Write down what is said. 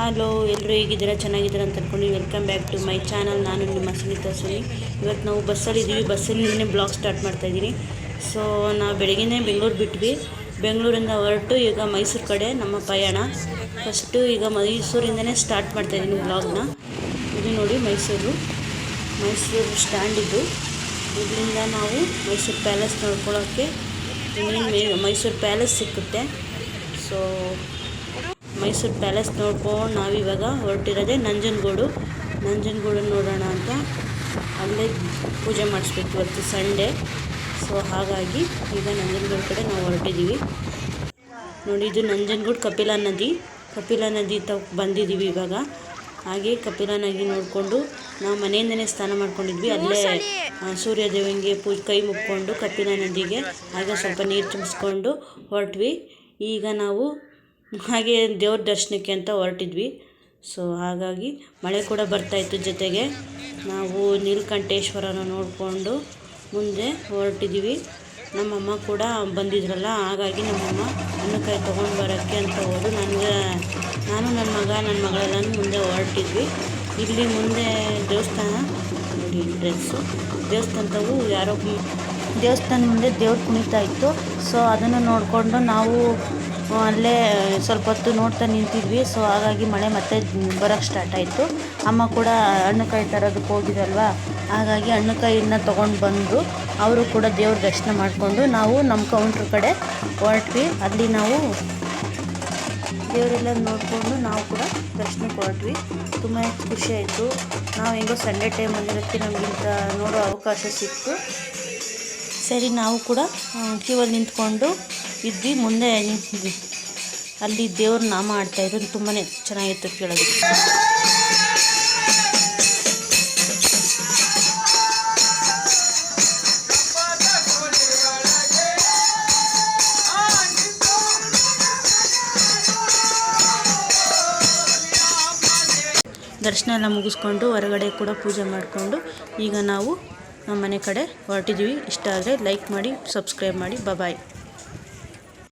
Hello ಎಲ್ಲರೂ ಹೇಗಿದ್ದೀರಾ? ಚೆನ್ನಾಗಿದ್ದೀರಾ ಅಂತ ಅಂದ್ಕೊಂಡು welcome back to my channel ನಾನು ನಿಮ್ಮ ಸುನೀತಾ ಸುನಿ. ಇವತ್ತು ನಾವು ಬಸ್ಸಲ್ಲಿ ಇದ್ದೀವಿ ಬಸ್ಸಲ್ಲಿಂದನೇ ಬ್ಲಾಗ್ ಸ್ಟಾರ್ಟ್ ಮಾಡ್ತಾ ಇದ್ದೀನಿ. ಸೊ ನಾವು ಬೆಳಗಿನೇ ಬೆಂಗಳೂರು ಬಿಟ್ವಿ. ಬೆಂಗಳೂರಿಂದ ಹೊರಟು ಈಗ ಮೈಸೂರು ಕಡೆ ನಮ್ಮ ಪಯಣ. ಫಸ್ಟು ಈಗ ಮೈಸೂರಿಂದನೇ ಸ್ಟಾರ್ಟ್ ಮಾಡ್ತಾ ಇದ್ದೀನಿ ಬ್ಲಾಗ್ನ ಇದು ನೋಡಿ ಮೈಸೂರು. ಮೈಸೂರು ಸ್ಟ್ಯಾಂಡ್ ಇದು. ಇದರಿಂದ ನಾವು ಮೈಸೂರು ಪ್ಯಾಲೇಸ್ ನೋಡ್ಕೊಳ್ಳೋಕ್ಕೆ ಮೈಸೂರು ಪ್ಯಾಲೇಸ್ ಸಿಕ್ಕುತ್ತೆ. ಸೊ ಮೈಸೂರು ಪ್ಯಾಲೇಸ್ ನೋಡ್ಕೊಂಡು ನಾವಿವಾಗ ಹೊರಟಿರೋದೆ ನಂಜನಗೂಡು. ನಂಜನಗೂಡು ನೋಡೋಣ ಅಂತ ಅಲ್ಲೇ ಪೂಜೆ ಮಾಡಿಸ್ಬೇಕು ಇವತ್ತು ಸಂಡೇ. ಸೊ ಹಾಗಾಗಿ ಈಗ ನಂಜನಗೂಡು ಕಡೆ ನಾವು ಹೊರಟಿದ್ದೀವಿ. ನೋಡಿ, ಇದು ನಂಜನಗೂಡು ಕಪಿಲಾ ನದಿ. ಕಪಿಲಾ ನದಿ ತ ಬಂದಿದ್ದೀವಿ ಇವಾಗ. ಹಾಗೆ ಕಪಿಲಾ ನದಿ ನೋಡಿಕೊಂಡು ನಾವು ಮನೆಯಿಂದನೇ ಸ್ನಾನ ಮಾಡ್ಕೊಂಡಿದ್ವಿ. ಅಲ್ಲೇ ಸೂರ್ಯದೇವನಿಗೆ ಪೂ, ಕೈ ಮುಕ್ಕೊಂಡು ಕಪಿಲಾ ನದಿಗೆ ಹಾಗೆ ಸ್ವಲ್ಪ ನೀರು ತುಂಬಿಸ್ಕೊಂಡು ಹೊರಟ್ವಿ. ಈಗ ನಾವು ಹಾಗೆ ದೇವ್ರ ದರ್ಶನಕ್ಕೆ ಅಂತ ಹೊರಟಿದ್ವಿ. ಸೊ ಹಾಗಾಗಿ ಮಳೆ ಕೂಡ ಬರ್ತಾಯಿತ್ತು ಜೊತೆಗೆ. ನಾವು ನೀಲಕಂಠೇಶ್ವರನ ನೋಡಿಕೊಂಡು ಮುಂದೆ ಹೊರಟಿದ್ದೀವಿ. ನಮ್ಮಮ್ಮ ಕೂಡ ಬಂದಿದ್ರಲ್ಲ, ಹಾಗಾಗಿ ನಮ್ಮಮ್ಮ ಹಣ್ಣುಕಾಯಿ ತೊಗೊಂಡು ಬರೋಕ್ಕೆ ಅಂತ ಹೋದ್ರು. ನನಗೆ, ನಾನು ನನ್ನ ಮಗ ನನ್ನ ಮಗಳೆಲ್ಲನೂ ಮುಂದೆ ಹೊರಟಿದ್ವಿ. ಇಲ್ಲಿ ಮುಂದೆ ದೇವಸ್ಥಾನ, ನೋಡಿ ಡ್ರೆಸ್ಸು ದೇವಸ್ಥಾನದವು ಯಾರೋ ದೇವಸ್ಥಾನ ಮುಂದೆ ದೇವ್ರು ಕುಣಿತಾ ಇತ್ತು. ಸೊ ಅದನ್ನು ನೋಡಿಕೊಂಡು ನಾವು ಅಲ್ಲೇ ಸ್ವಲ್ಪ ಹೊತ್ತು ನೋಡ್ತಾ ನಿಂತಿದ್ವಿ. ಸೊ ಹಾಗಾಗಿ ಮಳೆ ಮತ್ತೆ ಬರೋಕ್ಕೆ ಸ್ಟಾರ್ಟ್ ಆಯಿತು. ಅಮ್ಮ ಕೂಡ ಹಣ್ಣುಕಾಯಿ ತರೋದಕ್ಕೆ ಹೋಗಿದಲ್ವಾ? ಹಾಗಾಗಿ ಹಣ್ಣುಕಾಯಿನ ತೊಗೊಂಡು ಬಂದು ಅವರು ಕೂಡ ದೇವ್ರ ದರ್ಶನ ಮಾಡಿಕೊಂಡು ನಾವು ನಮ್ಮ ಕೌಂಟ್ರ್ ಕಡೆ ಹೊರಟ್ವಿ. ಅಲ್ಲಿ ನಾವು ದೇವರೆಲ್ಲ ನೋಡಿಕೊಂಡು ನಾವು ಕೂಡ ದರ್ಶನಕ್ಕೆ ಹೊರಟ್ವಿ. ತುಂಬ ಖುಷಿ ಆಯಿತು. ನಾವು ಹೆಂಗೋ ಸಂಡೇ ಟೈಮ್ ಬಂದಿರೋಕ್ಕೆ ನಮಗಿಂತ ನೋಡೋ ಅವಕಾಶ ಸಿಕ್ತು. ಸರಿ, ನಾವು ಕೂಡ ಕ್ಯೂವಲ್ಲಿ ನಿಂತ್ಕೊಂಡು ಇದ್ವಿ ಮುಂದೆ ಅಲ್ಲಿ ದೇವ್ರ ನಾಮ ಆಡ್ತಾಯಿದ್ರು ತುಂಬಾ ಚೆನ್ನಾಗಿತ್ತು ಕೇಳೋದಕ್ಕೆ. ದರ್ಶನ ಎಲ್ಲ ಮುಗಿಸ್ಕೊಂಡು ಹೊರಗಡೆ ಕೂಡ ಪೂಜೆ ಮಾಡಿಕೊಂಡು ಈಗ ನಾವು ನಮ್ಮ ಮನೆ ಕಡೆ ಹೊರಟಿದ್ದೀವಿ. ಇಷ್ಟ ಆದರೆ ಲೈಕ್ ಮಾಡಿ ಸಬ್ಸ್ಕ್ರೈಬ್ ಮಾಡಿ ಬಾಯ್